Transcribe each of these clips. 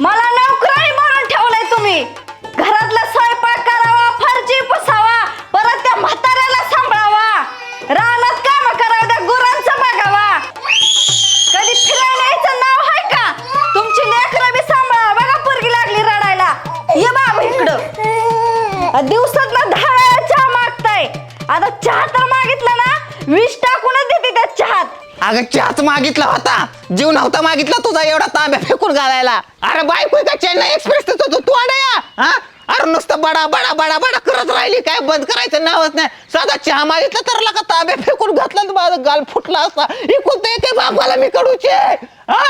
मला नोकराई म्हणून ठेवलंय तुम्ही. घरातला स्वयंपाक करावा फरची पुसावा परत त्या म्हाताऱ्याला सांभाळावा. रानात काम करावं त्या गुरांचं बघावा. कधी फिरायला यायचं नाव आहे का? तुमची लेकरं बी सांभाळा बघा पोरगी लागली रडायला. ये बाबा इकडं. दिवसातला दहा वेळा चहा मागताय. आता चहा तर मागितला ना त्या चहात अगं चहाच मागितला होता. जीव नव्हता मागितला तुझा एवढा तांब्या फेकून घालायला. अरे बायको का? चेन्नई एक्सप्रेस तू तू अडया हा? अरे नुसतं बडा बडा बडा बडा करत राहिली काय? बंद करायचं नावच नाही. साधा चहा मागितला तर लका तांब्या फेकून घातला तर माझा गाल फुटला असता इकून ते काय बापाला मी कडूचे हा?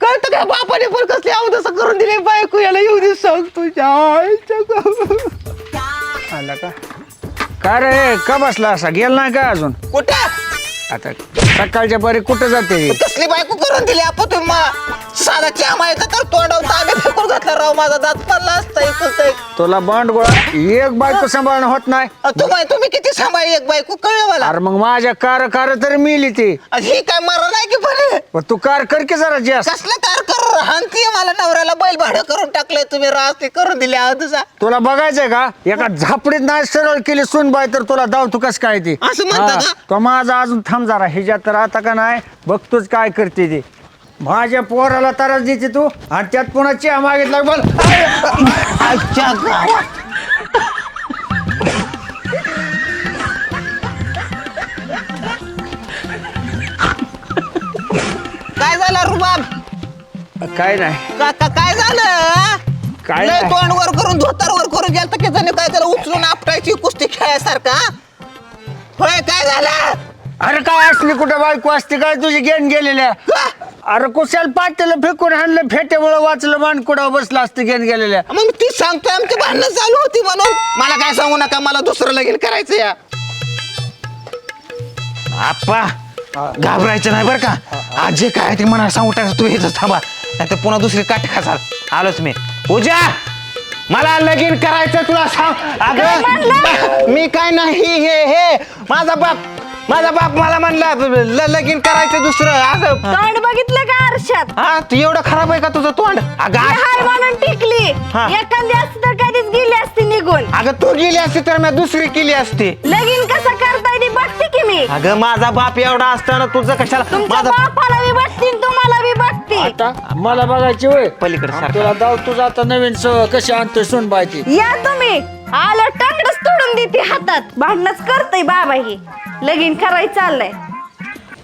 कळतं काय बापाने पण कसली अवदस करून दिली. बायको याला येऊ दे सांग तुझ्या आईच्या. आला का? का रे? का बसला असा? गेला नाही का अजून? कुठं? आता सकाळच्या परी कुठं जाते? कसली बायको करून दिली आपण तुम्ही. मा- साधा चहा माहिती तर तोंडावर तांबे फेकून घातला राव माझा. दात पडला असता इकडचा एक. तुला बंड गोळा एक बायको सांभाळणं होत नाही. तुम्ही तुम्ही किती सांभाळी एक बायको? कळलं मला. अरे मग माझ्या कार कार तरी मिली ती. ही काय मरण आहे की बरे? पण तू कार कर की जरा जास्त. कसलं कार कर? हानती मला नवऱ्याला बैल भाडं करून टाकलंय. तुम्ही राज ते करून दिले तुझा तुला बघायचंय का? एका झापडीत नाही सरळ केली सुनबाई तर तुला दाव तू कस काय ती? असं म्हणता हा, का? तो माझा अजून थांब जरा ह्याच्यात तर आता का नाही? बघतोच काय करते ती. माझ्या पोराला त्रास देते तू आणि त्यात पुन्हा चहा मागितला बोल? अच्छा काय झालं रुबाब काय नाही. काय झालं? काय लय नाही. तोंड वर करून धोतर वर करून गेलं की जण काय त्याला उचलून आपटायची कुस्ती खेळायसारखा होय काय झालं? अरे काय असली कुठं बायको असते काय तुझी गेन गेलेल्या? अरे कुशाल पातेला फेकून हाणलं फेटेमुळं वाचलं मान कुठं बसलं असतं गेन गेलेल्या मग ती सांगतोय आमची भांडणं चालू होती म्हणून. मला काय सांगू नका मला दुसरं लगीन करायचं या. आप्पा घाबरायचं नाही बरं का? आज जे काय ते म्हणा सांगू टाका तू हेच थांबा. नाही तर पुन्हा दुसरी काठी खासाल. आलोच मी. पूजा मला लगीन करायचं तुला सांग. अगं मी काय नाही हे हे. माझा बाप माझा बाप मला म्हणला ल- लगीन करायचं दुसरं असं. तोंड बघितलं का आरशात? हा तू एवढं खराब आहे का तुझं तोंड? अगं मी आज- हाय म्हणून टिकली. हा. एखादी असती तर कधीच गेली असती निघून. अगं तू गेली असती तर मी दुसरी केली असती. लगीन कसं करताय ती बघते की मी? अगं माझा बाप एवढा असताना तुझं कशाला तुमच्या माझा बापाला बी बघते आणि तुम्हाला बी बघते आता मला बघायची वय. पलीकडे सारखा. तुला दाव तुझा आता नवीन स- कशी आणतोय सुन बायची या तुम्ही. आलं टंगडच तोडून देते हातात. भांडणच करतय बाबा ही. लगीन करायचं चाललंय.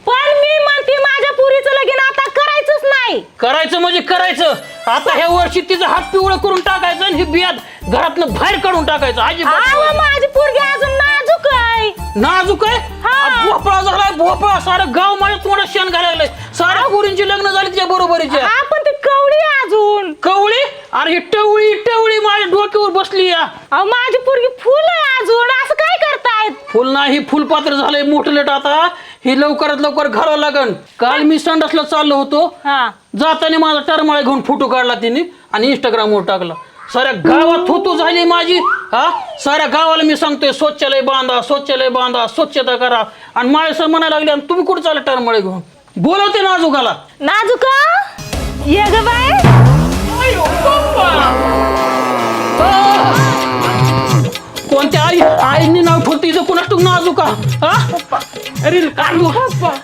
पण मी म्हणते माझ्या पुरीचं लगीन आता करायचंच नाही. करायचं म्हणजे करायचं. आता ह्या वर्षी तिचं हात पिवळं करून टाकायचं आणि ही बियात घरातनं बाहेर काढून टाकायचं. माझी पोरगी अजून नाजूक आहे. नाजूक आहे? हा. भोपळा झालाय भोपळा. सारं गाव माझ्या तोंडात शेण घालायला लागलंय. साऱ्या गुरींची लग्न झाली तिच्या बरोबरीच्या. हा पण ती कवडी आहे अजून. कवळी? अरे ही टवळी टवळी माझ्या डोक्यावर बसली या. अहो माझी पोरगी फुल आहे अजून. असं काय करतायत? फुल नाही फुलपात्र झालंय मोठं लेट आता. हे लवकरात लवकर घालावं लागन. काल मी संडासला चाललो होतो. हा. जाताना माझा टरमाळा घेऊन फोटो काढला तिने आणि इंस्टाग्रामवर टाकला. साऱ्या गावात थुतू झाली माझी हा? साऱ्या गावाला मी सांगतोय स्वच्छालय बांधा स्वच्छालय बांधा स्वच्छता करा. आणि माळे सर म्हणायला लागले आणि तुम्ही कुठं चालला टरमाळे घेऊन? बोलवते नाजुकाला. नाजूक? ये ग बाय कोणत्या आई आईने नाव ठेवते इथं कुणास टुक नाजुका? हा? अरे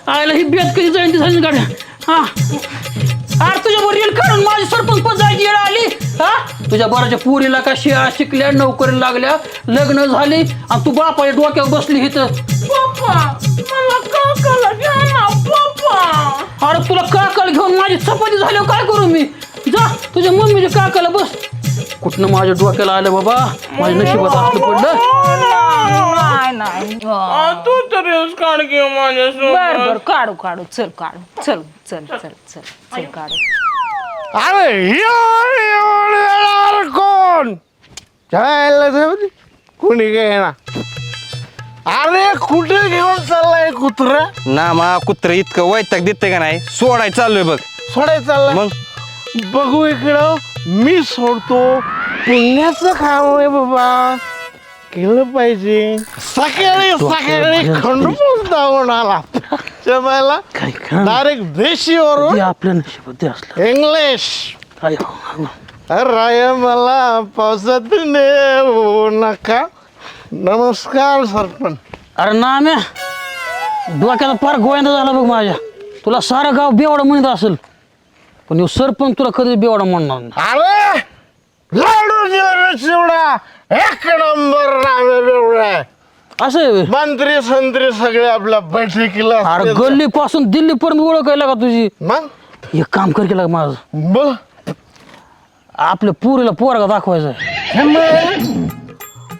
आईला ही बेत कधी जाईन ती झाली गाड्या? हा? अरे तुझ्या रील काढून माझी सरपंच पण जायची येळ आली. हा? तुझ्या बराच्या पुरीला का शिळा शिकल्या नोकरी लागल्या लग्न झाली आणि तू बापाच्या डोक्यावर बसली इथं? अरे तुला काकाला घेऊन माझी चपाती झाल्यावर काय करू मी? जा तुझ्या मम्मीच्या काकाला बस. कुठनं माझ्या डोक्याला आलं बाबा? माझ्या नशिबात असलं पडलं. नाही. तू तर काढ घेऊ माझ्या बर बर काढू काढू. चल काढू. चल चल चल चल चल काढू. अरे एवढे एवढे येणार कोण? जायला जाऊ कुणी काय ना अरे कुठे घेऊन चाललाय कुत्रा? ना मा कुत्र इतकं वैताग देते का नाही? सोडाय चाललोय बघ. सोडाय चाललाय? मग? बघू इकडं. मी सोडतो. पुण्याचं काम आहे बाबा. केलं पाहिजे. सकाळी सकाळी खंडून धावून आला. जमायला डायरेक्ट देशीवरून आपल्या नशिबात असलं? इंग्लिश काय राय मला पावसात नेऊ नका. नमस्कार सरपंच. अरे ना म्या डोक्याचा फार गोविंद झाला बघ माझ्या. तुला सारं गाव बेवडा म्हणत असेल. पण ह्यो सरपंच तुला कधी बेवडा म्हणणार नाही. अरे! चिवडा एक नंबर नावे बेवडा. असं आहे व्हय. मंत्री संत्री सगळे आपल्या बैठकीला अरे असतील. गल्ली पासून दिल्ली पर्यंत ओळखायला का तुझी? मग? एक काम कर केलं माझं. बोल आपल्या पुरीला पोरगा दाखवायचा आहे.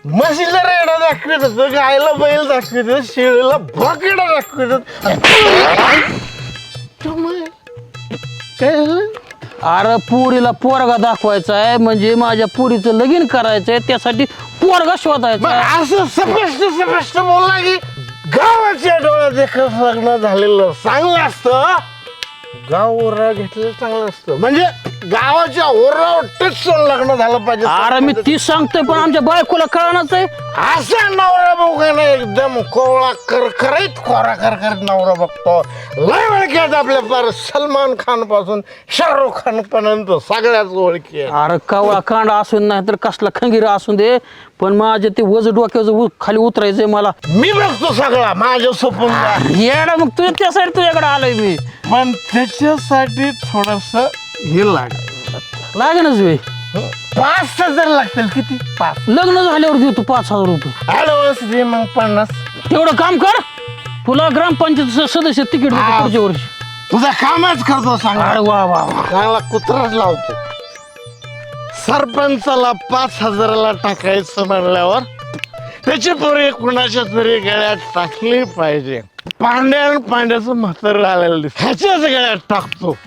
म्हशीला रेडा दाखवित होतं गायला बैल दाखवित शेळीला बकेडा दाखवित होतं. त्यामुळे काय झालं? अरे पुरीला पोरगा दाखवायचा आहे म्हणजे माझ्या पुरीचं लगीन करायचं आहे त्यासाठी पोरगा शोधायचा. मग असं स्पष्ट स्पष्ट बोलला की गावाच्या डोळ्यात एकच लग्न झालेलं चांगलं असतं. गाव ओरा घेतलेलं चांगलं असतं. म्हणजे गावाच्या ओरावर टचून लग्न झालं पाहिजे. अरे मी ती सांगतोय पण आमच्या बायकोला कळणारच आहे असा नवरा बघू ना एकदम कोवळा करकरीत खोरा करकरीत नवरा बघतो. लय ओळखी आपल्या पार. सलमान खानपासून शाहरुख खान पर्यंत सगळ्याच ओळखी आहेत. अरे कवळा कांडा असून नाही तर कसला खंगीर असून दे. पण माझे ते वज डोक्याचं उ- खाली उतरायचंय मला. मी बघतो सगळा माझ्या सोपून येडा मग तुझ्या त्या साईड तुझ्याकडे आलोय मी. पण त्याच्यासाठी थोडस हे लागत लागेनच वे पाच हजार लागतील किती? पाच. लग्न झाल्यावर देऊ तू पाच हजार रुपये. ऍडव्हान्स दे मग पन्नास. तेवढं काम कर. तुला ग्रामपंचायत सदस्य तिकीट देतो. पुढच्या वर्षी. तुझा कामच करतो सांग अरे वा वा वा. चांगला कुत्राच लावतो. सरपंचाला पाच हजाराला टाकायचं म्हणल्यावर त्याची पोरी कुणाच्या तरी गळ्यात टाकली पाहिजे. पांड्या आणि पांड्याचं म्हातारं आलेलं दिसत. ह्याच्याच गळ्यात टाकतो.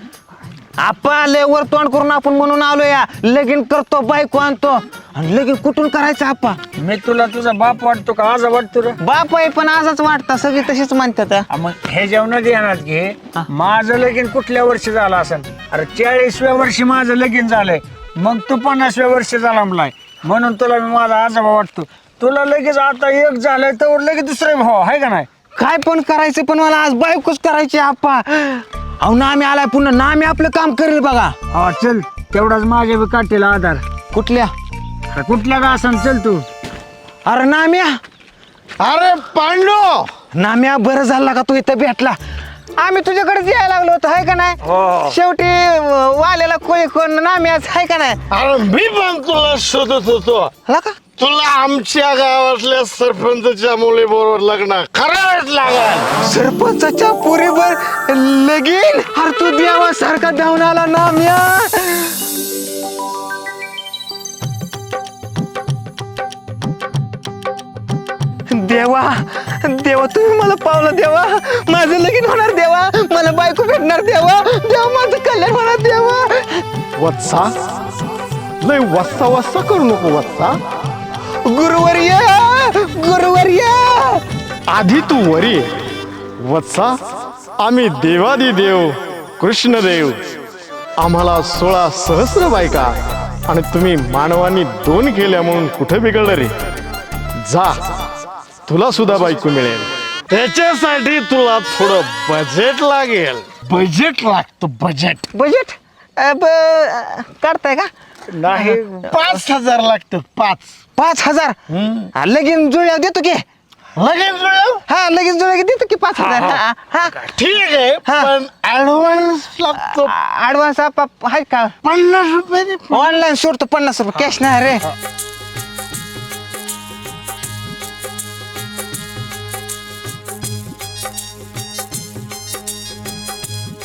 आपण आले वर तोंड करून आपण म्हणून आलो या. लगीन करतो बायको आणतो. आणि लगीन कुठून करायचं आपा? मी तुला तुझा बाप वाटतो का? आज वाटतो रे. बाप आहे पण आजच वाटतं. सगळी तशीच म्हणतात. हा, मग हे जेवण ध्यानात घे. माझं लगीन कुठल्या वर्षी झालं असेल? अरे चाळीसव्या वर्षी माझं लगीन झालंय. मग तू पन्नासव्या वर्षी झाला म्हणलाय म्हणून तुला मी माझा आजोबा वाटतो. तुला लगेच आता एक झालंय तर लगेच दुसरे भाऊ आहे का नाही? काय पण करायचं पण मला आज बायकोच करायची आपा. अहो नामी आलाय पुन्हा. नामी आपलं काम करेल बघा. हा चल तेवढाच माझ्या बी काठीला आधार. कुठल्या? अरे कुठल्या का असन? चल तू. अरे नाम्या. अरे पांडू! नाम्या बरं झाला का तू इथं भेटला? आम्ही तुझ्याकडेच यायला लागलो होतो आहे का नाही? शेवटी अं, वाल्याला कोणी कोण नाम्याच आहे का नाही? अरे मी पण तुला शोधत होतो. का? तुला आमच्या गावातल्या सरपंचच्या मुलीबरोबर लग्न करावंच लागेल. सरपंचाच्या पुरीवर लगीन? अरे तू देवासारखा धावून आला नाम्या देवा देवा तुम्ही मला पावलं देवा. माझं लगीन होणार देवा. मला बायको भेटणार देवा. देवा माझं कल्याण होणार देवा. वत्सा लय वस्ता वस्ता करू नको वत्सा. गुरुवर्य गुरुवर्य. आधी तू वरी. वत्सा आम्ही देवादी देव कृष्णदेव. आम्हाला सोळा सहस्र बायका आणि तुम्ही मानवानी दोन केल्या म्हणून कुठे बिघडलं रे? जा तुला सुद्धा बायको मिळेल. त्याच्यासाठी तुला थोडं बजेट लागेल. बजेट लागतं बजेट बजेट काढताय का? नाही पाच हजार लागतं पाच. पाच हजार? हा, लगीन जुळ्या देतो की. लगेच मिळेल हा लगीन जुळ्या देतो की पाच हजार. हा, हा. ठीक आहे हा. पण ऍडव्हान्स लागतो. ऍडव्हान्स आप आहे का? पन्नास रुपये दे. ऑनलाईन सोडतो पन्नास रुपये. कॅश नाही रे.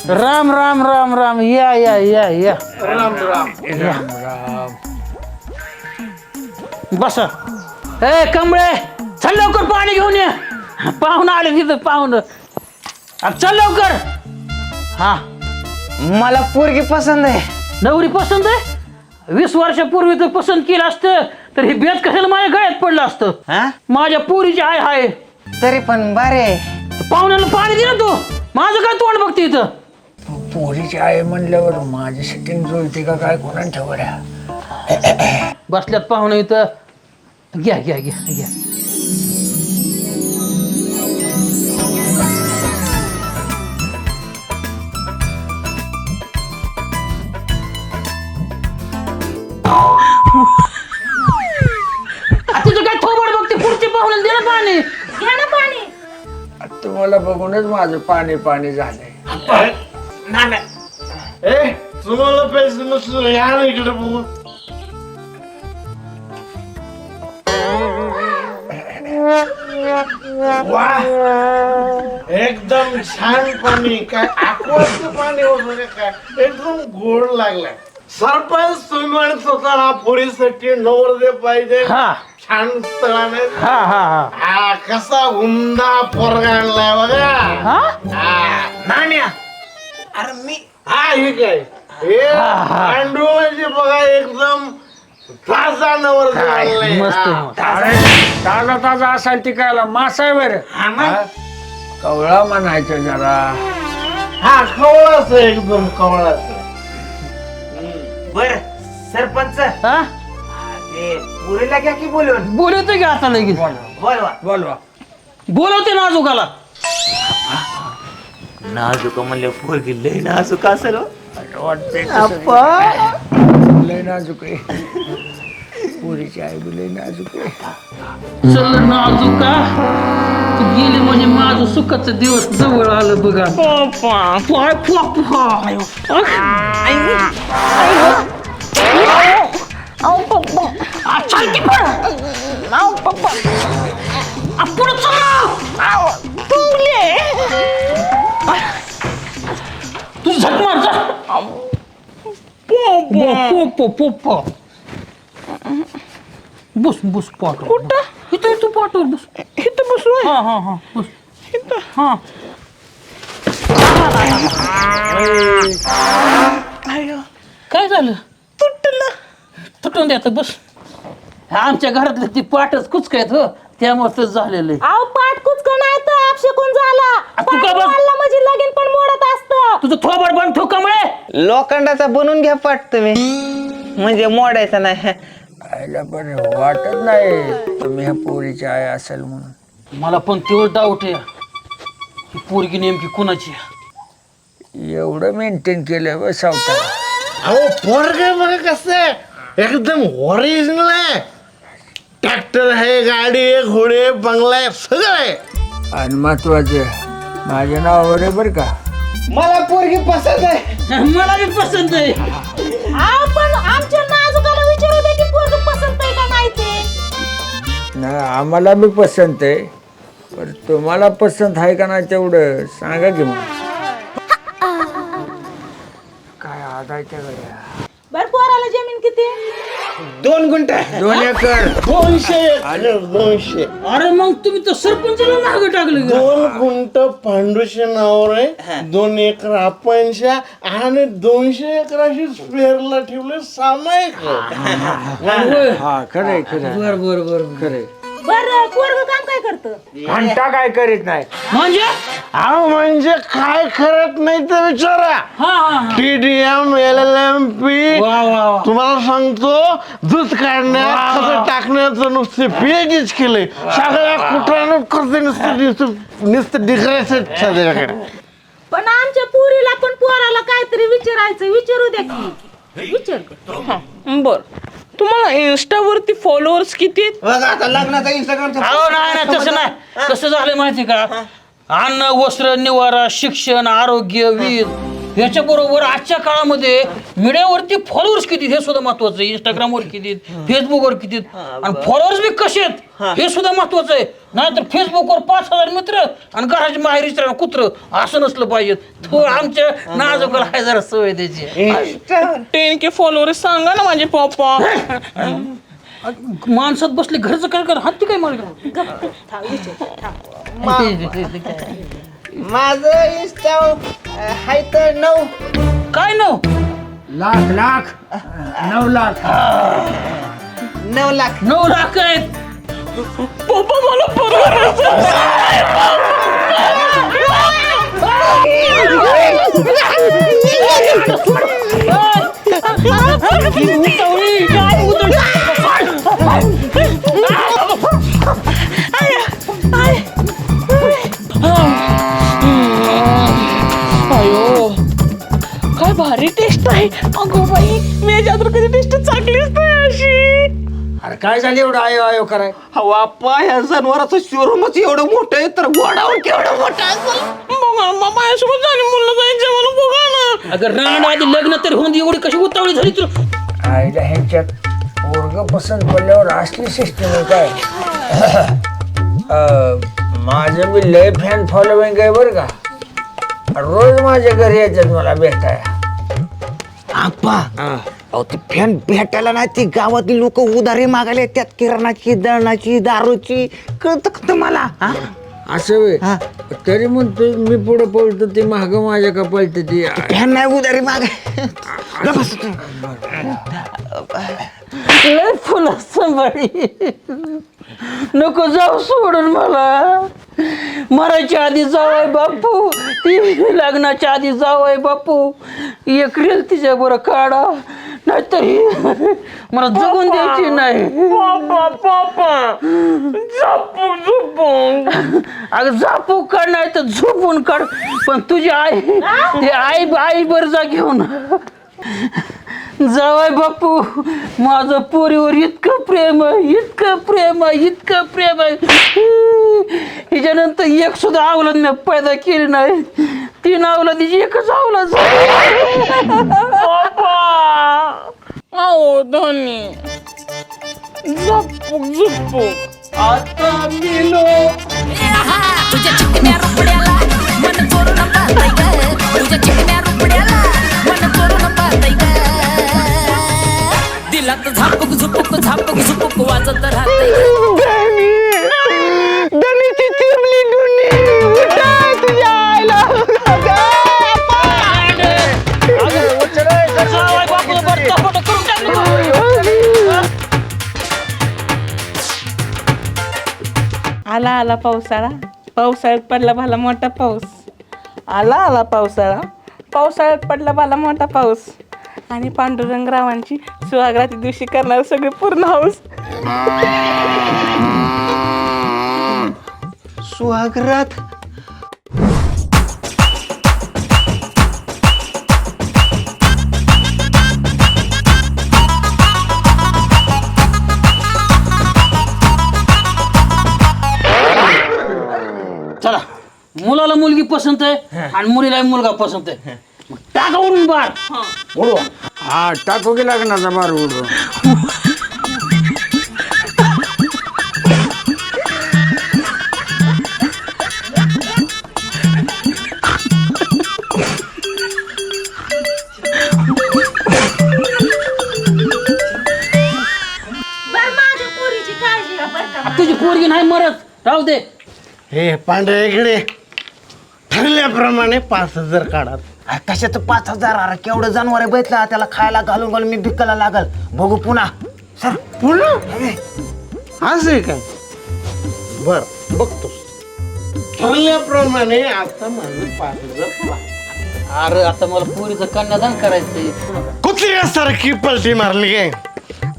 राम राम राम राम. या या या या. बस. ए कमळे चल लवकर पाणी घेऊन ये. पाहुणं आले तिथं पाहुणं. चल लवकर. हा. मला पोरगी पसंत आहे. नवरी पसंत आहे? वीस वर्षापूर्वी तर पसंत केलं असतं तर हे बेत कशाला माझ्या गळ्यात पडलं असतं? हा? माझ्या पोरीची आय हाय. तरी पण बरे आहे. पाहुण्याला पाणी दे ना तू. माझं काय तोंड बघते इथं? पोरीची आहे म्हणल्यावर माझी सेटिंग जुळते का काय कोणा ठेवल्या बसल्यात पाहुणं इथं. घ्या घ्या घ्या घ्या. तुझं काय थोबड बघते? पुढची पाहुणे दे ना पाणी. घ्या ना पाणी. तुम्हाला बघूनच माझं पाणी पाणी झालंय. ए तुम्हाला पैसे नसतो या ना इकडे बघू वा एकदम छान पाणी काय aquaचं पाणी वगैरे काय? एकदम गोड लागलाय. सरपंच तुम्ही म्हणत होता ना पोरीसाठी नवरदे पाहिजे. हा. छान स्थळाने. हा हा हा. हा कसा उमदा पोरगा आणलाय बघा. हा? हा. नाण्या. अरे मी हा हे काय? हे पांडू म्हणजे बघा एकदम ताजा नवर मस्त. अरे ताजा ताजा असाल ती कायला. मासा आहे बरं. हा? कवळा म्हणायचं जरा. हा. कवळाच आहे एकदम कवळाच. बर सरपंच. हा? ते पुरीला घ्या की बोलून बोलवते का आता लगेच? बोलवा. बोलवा. बोलवते नाजुकाला. नाजूक म्हणले पोरगी लय नाजूक असेल हो. वाटते लय नाजूक आहे. पुरीची आई बी लय नाजूक आहे. चल नाजुका. तू गेली म्हणजे माझं सुखाचं दिवस जवळ आलं बघा. पाय पाय तू पो पो पो पो बस बस पाठव कुठं? इथं इथं पाठव बस. इथं बस हा हा हा बस. इथं. हा. काय झालं? तुटलं. तुटून द्या बस. आमच्या घरातलं ती पाठच कुचकायत हो. त्यामुळे झालेलं आहे. अहो पाठ कुचकं नाही तर आपशकून झाला. आ, तू पाठ का बस- मोडला म्हणजे लगीन पण मोडत असतं. तुझं थोबड बंद ठोकामुळे लोखंडाचा बनवून घ्या पाठ तुम्ही. म्हणजे मोडायचा नाही. आईला पण वाटत नाही तुम्ही ह्या पोरीची आई असेल म्हणून. मला पण तेवढं डाऊट आहे. ही पोरगी नेमकी कुणाची आहे? एवढं मेंटेन केलं बस सावता. अहो पोरग बघा कसं आहे. एकदम ओरिजिनल आहे. ट्रॅक्टर आहे गाडी आहे घोडे आहे, बंगला आहे सगळं आहे. आणि महत्वाचं माझ्या नावावर आहे बरं का? मला पोरगी पसंत आहे. मला बी पसंत आहे. अहो पण आमच्या नाजुकाला विचारू दे की पोरग पसंत आहे का नाही ते. नाही आम्हाला बी पसंत आहे. पण तुम्हाला पसंत आहे का नाही तेवढं सांगा की मग. काय आदायच्या गड्या? बर पोराला जमीन किती? दोन गुंठ. दोन एकर. दोनशे. एकर, दोनशे. अरे मग तुम्ही तर सरपंचाला मागं टाकलं का? दोन गुंट पांडूच्या नावावर आहे दोन एकर आपणच्या आणि दोनशे एकर अशी स्पेअरला ठेवले सामायिक. होय. हा खरंय खरंय. बर बर बर. खरंय. बर पोरग काम काय करतं? घंटा काय करीत नाही. म्हणजे? अहो म्हणजे काय करत नाही तर विचारा. हा हा हा. TDM L L M P वा वा वा. तुम्हाला सांगतो दूध काढण्यात खतं टाकण्याचं नुसते पेजच केलंय. सगळ्या कुठल्यानं करते नुसतं नुसतं नुसतं डिग्रेसेट पण आमच्या पुरीला पण पोराला काहीतरी विचारायचं विचारू द्या की. विचार. बर. तुम्हाला इन्स्टावरती फॉलोअर्स किती आहेत? बघा आता लग्नाचा इंस्टाग्रामचा अहो नाही नाही तसं नाही. कसं झालं माहिती का? अन्न वस्त्र निवारा शिक्षण आरोग्य वीज याच्या बरोबर आजच्या काळामध्ये मीडियावरती फॉलोअर्स किती हे सुद्धा महत्वाचं आहे. इंस्टाग्रामवर किती फेसबुकवर किती आणि फॉलोअर्स बी कसे आहेत हे. सुद्धा महत्वाचं आहे. नाहीतर फेसबुकवर पाच हजार मित्र आणि बाहेर इस्त्र कुत्र असं नसलं पाहिजे. तो आमच्या नाजुकाला आहे जरा सवय त्याची. टेन के फॉलोअर्स सांगा ना माझे पप्पा. माणसात बसले घरचं काय कर हत्ती काय मार माझं इंस्टा हाय तर नऊ. काय नव लाख लाख. नऊ लाख. नऊ लाख. नऊ लाख आहेत. पप्पा मला अयो काय टेस्ट आहे अगो बाई मी याच्यात कधी टेस्ट चांगलीच नाही अरे काय झालं एवढं आयो आयो कराय? अहो आप्पा ह्या जनावराचं शोरूमच एवढं मोठं आहे तर गोडाऊन केवढं मोठं असेल बघा माझ्यासोबत झाली मुलं जायचं मला बघा ना. अगं राहणं आधी लग्न तरी होऊन दे, एवढी कशी उतावळी झाली तुला आईला ह्यांच्यात पोरग पसंत पडल्यावर असली सिस्टीम आहे काय? अं, माझं मी लय फॅन फॉलोविंग आहे बरं का. रोज माझ्या घरी यायच्यात मला भेटाय आप्पा. अहो ते फॅन भेटायला नाही ती गावातली लोक उधारी मागायला येतात किराणाची दळणाची दारूची. कळतं का तुम्हाला? हा? असं वे हा. तरी म्हणतो मी पुढे पळतो ते माग माझ्या का पळते ती? फॅन नाही उधारी माग गप्प बस. तू. लय फुलं सांभाळी. नको जाऊ सोडून मला. मरायच्या आधी जावाय बापू. ती लग्नाच्या आधी जावाय बापू. एक रेल तिच्या बरं काढा. नाहीतर ही मला जगून द्यायची नाही. पापा पापा झोपू अगं जापू काढ नाही तर झोपून काढ. पण तुझी आई ते आई आई बर जा घेऊन. जावाय बापू माझं पोरीवर इतकं प्रेम आहे इतकं प्रेम आहे इतकं प्रेम आहे. हिच्यानंतर एक सुद्धा आवलाद मी पैदा केली नाही. तीन आवलादीची एकच आवलाद पापा आओ धनी. आता मिलो आला पावसाळा. पावसाळ्यात पडला भाला मोठा पाऊस. आला आला पावसाळा. पावसाळ्यात पडला भाला मोठा पाऊस. आणि पांडुरंग रावांची सुहागराती दिवशी करणार सगळे पूर्ण हाऊस. सुहागरात मुलाला मुलगी पसंत आहे आणि मुलीला मुलगा पसंत आहे. मग टाका उडून बार हा. टाकू की लग्नाचा बार उडून बर माझ्या पोरीची काळजी घ्या बरं का तुझी पोरगी नाही मरत. राहू दे. हे पांढऱ्या इकडे. ठरल्याप्रमाणे पाच हजार काढा. कशाचं पाच हजार? अरे केवढं जनावर बैठला त्याला खायला घालून घालून मी भिक्काला लागल. बघू पुन्हा. सर पुन्हा? असं आहे काय बर बघतो. ठरल्याप्रमाणे आता माझं पाच हजार पुरा. अरे आता मला पोरीचं कन्यादान करायचंय. कुत्र्यासारखी पलटी मारली काय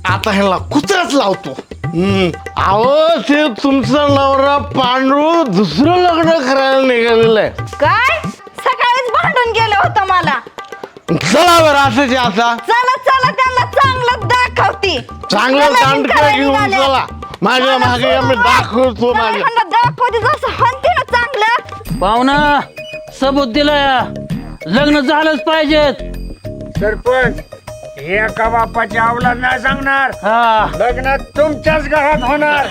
आता ह्याला कुत्र्याच लावतो. अहो ते तुमचा नवरा पांडू दुसरं लग्न करायला निघालेलं आहे. काय? सकाळीच भांडून गेलं होतं मला. चला बरं असंच आहे आता. चला चला त्यांना चांगलं दाखवती. चांगलं मला घेऊन. चला. माझ्या मागे आम्ही दाखवतो माझ्या. दाखवते जसं हनते ना चांगलं. पाहुणा सबूत दिलाय. लग्न झालंच पाहिजेत. सरपंच एका बापाची अवलाद नाही सांगणार. हा. लग्न तुमच्याच घरात होणार.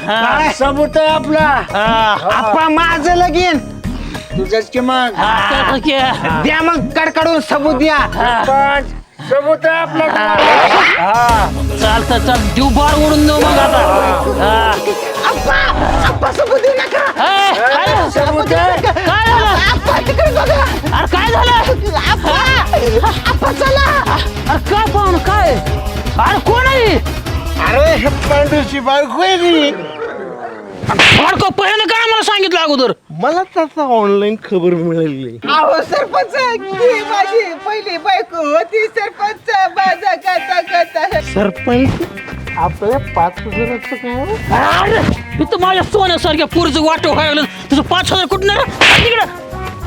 सबूत आहे आपला? हा. आप्पा माझं लगीन. तुझ्याच की मग? हा. द्या मग कडकडून सबूत द्या. सबूत आहे आपला हा. चालतं चाल बार ओढून देऊ मग आता. हा. आप्पा आप्पा सबूत देऊ नका. काय? सबूत आहे? काय? बघा. अरे काय झालं? आप्पा. चला. अरे काय पाहुणं काय? अरे कोण आहे? अरे हे पांडूची बायको आहे ती. फडको पहिल्यानं काय मला सांगितलं अगोदर? मला त्याचा ऑनलाईन खबर मिळाली. अहो सरपंच ती माझी पहिली बायको होती. सरपंच माझा कथा कथा सरपंच आपल्या पाच हजाराचं काय हो? अरे इथं माझ्या सोन्यासारख्या पोरीचं वाटो व्हायला. तुझं पाच हजार कुठं नाही रे? तिकडं.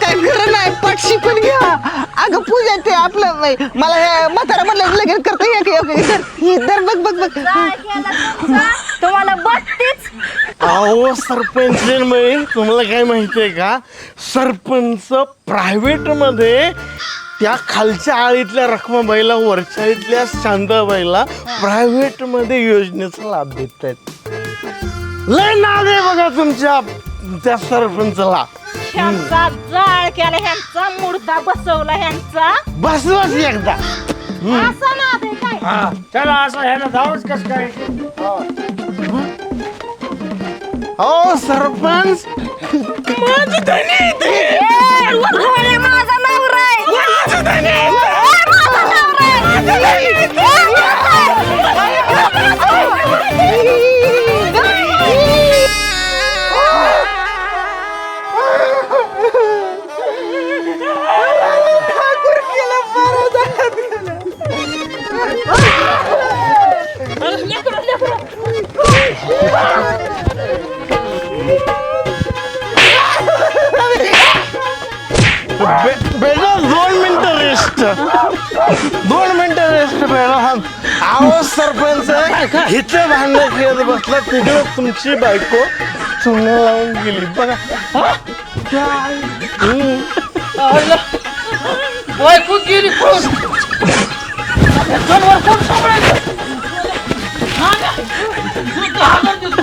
काय खरं नाही पट शिकून घ्या. अगं पूजा ते आपलं नाही. मला हे म्हातारा म्हणलं लगेच करता ये की इधर इधर बघ बघ बघ. केला तुमचा तुम्हाला बघतीच. अहो सरपंच तुम्हाला काय माहितीये का? सरपंच प्रायव्हेटमध्ये त्या खालच्या आळीतल्या रखमाबाईला वरच्या आळीतल्या शांताबाईला प्रायव्हेटमध्ये योजनेचा लाभ देत आहेत लय नाद आहे बघा तुमच्या. त्या सरपंचला. ह्यांचा जाळ केला ह्यांचा मुर्दा बसवला ह्यांचा. बस बस एकदा. असा काय? हा चला असं ह्याला धावच कस काय? हो. सरपंच. ए, वरघोडे माझा नवरा आहे. दोन मिनिटं रेस्ट बेटा हा आहो सरपंच इथे भांडण खेळत बसला तिकडे तुमची बायको चुना लावून गेली. बघा. हम्म. बायको गेली पळून जनावर कोण? सांभाळायचं हा ना? तुला हजार देतो.